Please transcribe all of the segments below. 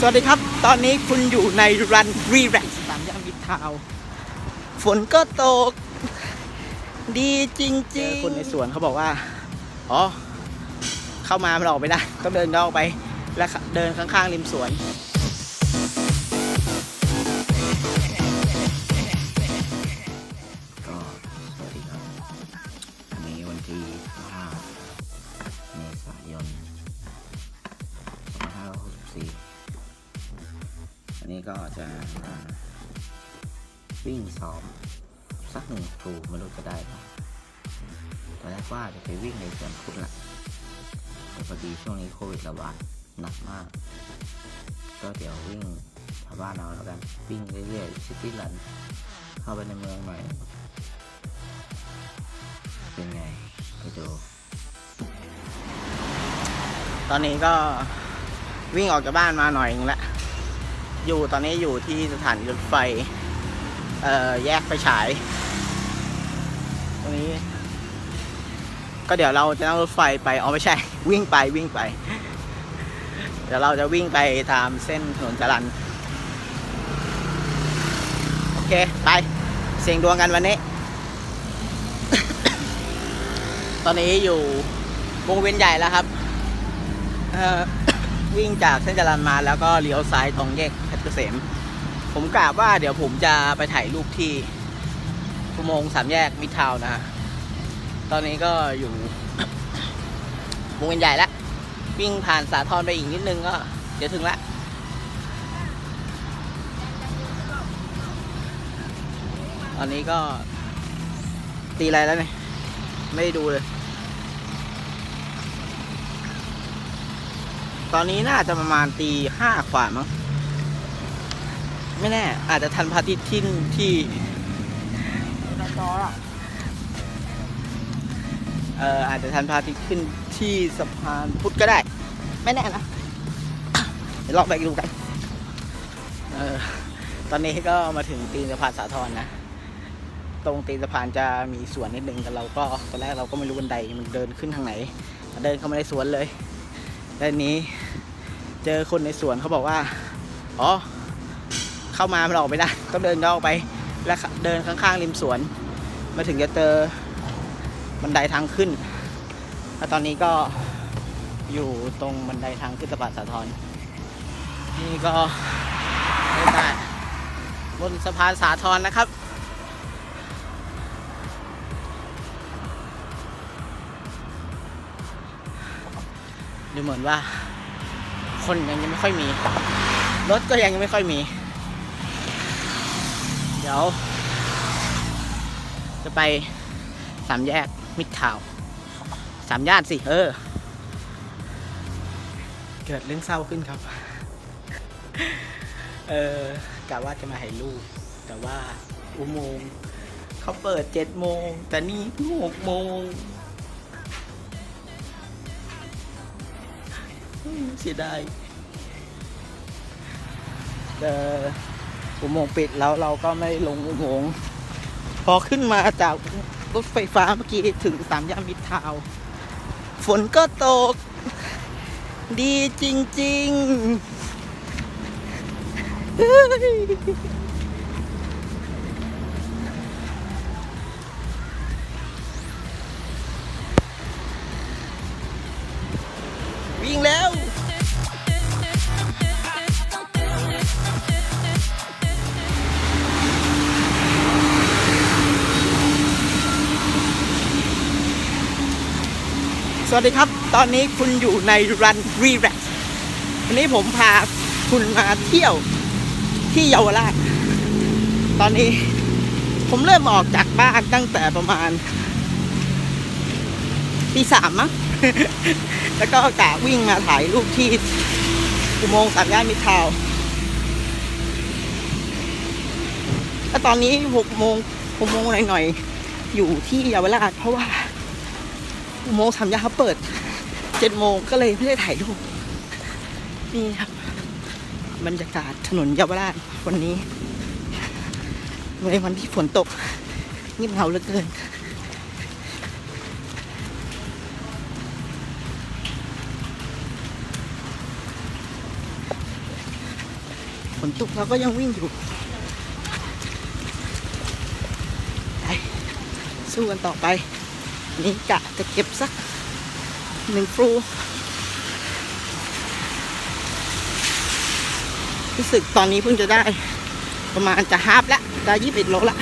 สวัสดีครับ ตอนนี้คุณอยู่ในรันรีแรกสามย่านมิทาว ฝนก็ตก ดีจริงๆคนในสวนเขาบอกว่า อ๋อ เข้ามามันออกไม่ได้ ต้องเดินอนออกไป และเดินข้างๆริมสวน อันนี้ก็จะวิ่งซ้อมสักหนึ่งครูไม่รู้จะได้ไหมตอนแรกว่าจะไปวิ่งในสวนพุทธละแต่พอดีช่วงนี้โควิดระบาดหนักมาก ก็เดี๋ยววิ่งชาวบ้านเอาแล้วกันวิ่งเรื่อยๆซิตี้รันเข้าไปในเมืองหน่อยเป็นไงไปดูตอนนี้ก็วิ่งออกจากบ้านมาหน่อยนึงแล้ว อยู่ตอนนี้อยู่ที่สถานีรถไฟ เอ่อ แยกไฟฉาย ตรงนี้ ก็เดี๋ยวเราจะนั่งรถไฟไปอ๋อไม่ใช่ วิ่งไปวิ่งไป เดี๋ยวเราจะวิ่งไปตามเส้นถนนจรันโอเค ไป เสียงดวงกันวันนี้ ตอนนี้อยู่วงเวียนใหญ่แล้วครับเอ่อวิ่งจากเส้นจรัญมาแล้วก็เลี้ยวซ้ายตรงแยก ษม ผมกะว่าเดี๋ยวผมจะไปถ่ายรูปที่อุโมงสามแยกมิตรทาวนะฮะ ตอนนี้ก็อยู่วงเวียนใหญ่แล้ว วิ่งผ่านสาทรไปอีกนิดนึงก็เดี๋ยวถึงละตอนนี้ก็ตีอะไรแล้วเนี่ย ไม่ได้ดูเลย ตอนนี้น่าจะประมาณตีห้ากว่ามั้ง ไม่แน่ อาจจะทันพระอาทิตย์ที่ที่เอ่ออาจจะทันพระอาทิตย์ขึ้นที่สะพานพุทธก็ได้ ไม่แน่นะเดี๋ยวลองไปดูกันเออตอนนี้ก็มาถึงตีนสะพานสาทรนะ ตรงตีนสะพานจะมีสวนนิดนึงแต่เราก็ตอนแรกเราก็ไม่รู้บันไดมันเดินขึ้นทางไหนเดินเข้ามาในสวนเลยด้านนี้ เจอคนในสวนเขาบอกว่า อ๋อ เข้ามามันออกไม่ได้ต้องเดินออกไป และเดินข้างๆริมสวน มาถึงจะเจอบันไดทางขึ้นแล้วตอนนี้ก็อยู่ตรงบันไดทางขึ้นสะพานสาทรนี่ก็บรรยากาศบนสะพานสาทรนะครับดูเหมือนว่า คนยังยังไม่ค่อยมี รถก็ยังไม่ค่อยมี ดี๋ยว จะไปสามแยกมิตรทาวสามย่านสิ เออ เกิดเรื่องเศร้าขึ้นครับ เออกะว่าจะมาให้ลูก แต่ว่าอุโมงค์เขาเปิดเจ็ดโมง แต่นี่เพิ่งหกโมง เสียดายเออ อุโมงค์ปิดแล้วเราก็ไม่ลงอุโมงค์พอขึ้นมาจากรถไฟฟ้าเมื่อกี้ถึงสามย่านมิตรทาวน์ฝนก็ตก ดีจริงๆเฮ้ยวิ่งแล้ว วัสดีครับ ตอนนี้คุณอยู่ในรันรีแรกวันนี้ผมพาคุณมาเที่ยวที่เยาวราช ตอนนี้ผมเริ่มออกจากบ้านตั้งแต่ประมาณตีสามมั้ง แล้วก็กะวิ่งมาถ่ายรูปที่อุโมงค์สามย่านมิตรทาวน์แล้วตอนนี้หกโมงหกโมงหน่อยๆ อยู่ที่เยาวราชเพราะว่า อุโมงค์สามย่านเขาเปิดเจ็ดโมงก็เลยไม่ได้ถ่ายรูปนี่ครับ บรรยากาศถนนเยาวราชวันนี้ในวันที่ฝนตกเงียบเหงาเหลือเกินฝนตกเราก็ยังวิ่งอยู่ไปสู้กันต่อไป นี่กะจะเก็บสักหนึ่งฟลูรู้สึกตอนนี้เพิ่งจะได้ประมาณจะฮาฟแล้วจะยี่สิบโลละ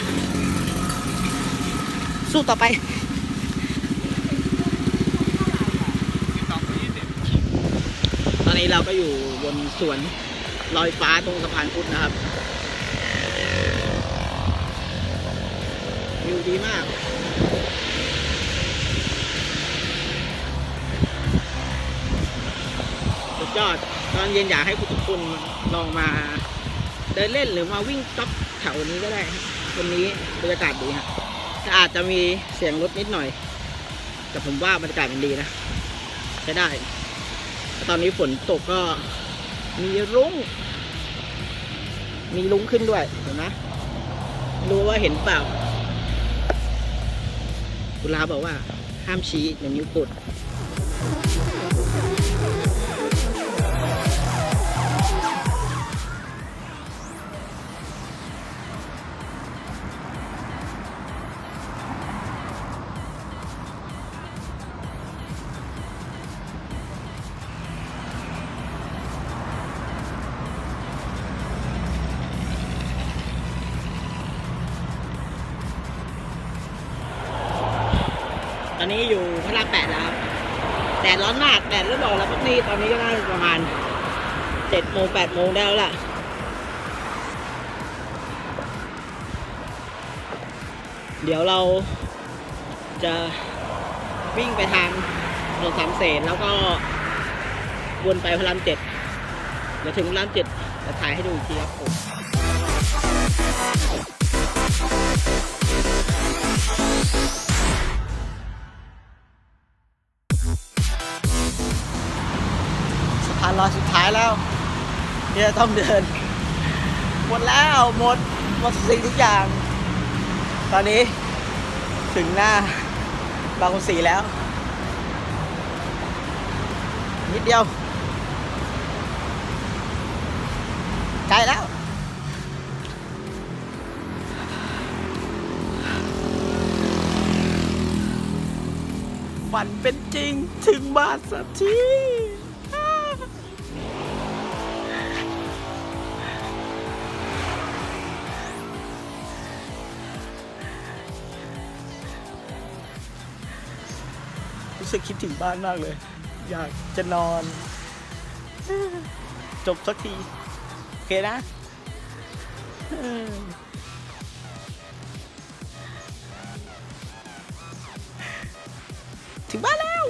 สู้ต่อไปตอนนี้เราก็อยู่บนสวนลอยฟ้าตรงสะพานพุทธนะครับวิวดีมาก ยอด ตอนเย็นอยากให้คุณทุกคนลองมาเดินเล่นหรือมาวิ่งต๊อกแถวนี้ก็ได้วันนี้บรรยากาศดีฮะอาจจะมีเสียงรถนิดหน่อย แต่ผมว่าบรรยากาศมันดีนะใช้ได้ ตอนนี้ฝนตกก็มีรุ้ง มีรุ้งขึ้นด้วยเห็นไหมรู้ว่าเห็นเปล่าคุณลาบอกว่าห้ามชี้เดี๋ยวนิ้วกด อนนี้อยู่พระรามแปดแล้วครับแดดร้อนมากแดดเริ่มออกแล้วพวกนี้ตอนนี้ก็น่าจะประมาณเจ็ดโมงแปดโมงได้แล้วล่ะเดี๋ยวเราจะวิ่งไปทางถนนสามเสนแล้วก็วนไปพระรามเจ็ดเดี๋ยวถึงพระรามเจ็ดจะถ่ายให้ดูอีกทีครับผมสะ พานลอยสุดท้ายแล้วที่จะต้องเดิน หมดแล้วหมดหมดสิ่งทุกอย่าง ตอนนี้ถึงหน้าบางกสีแล้ว นิดเดียวใกล้แล้วฝันเป็นจริงถึงบ้านสักที สึกคิดถึงบ้านมากเลย อยากจะนอน จบสักที โอเคนะเออถึงบ้านแล้ว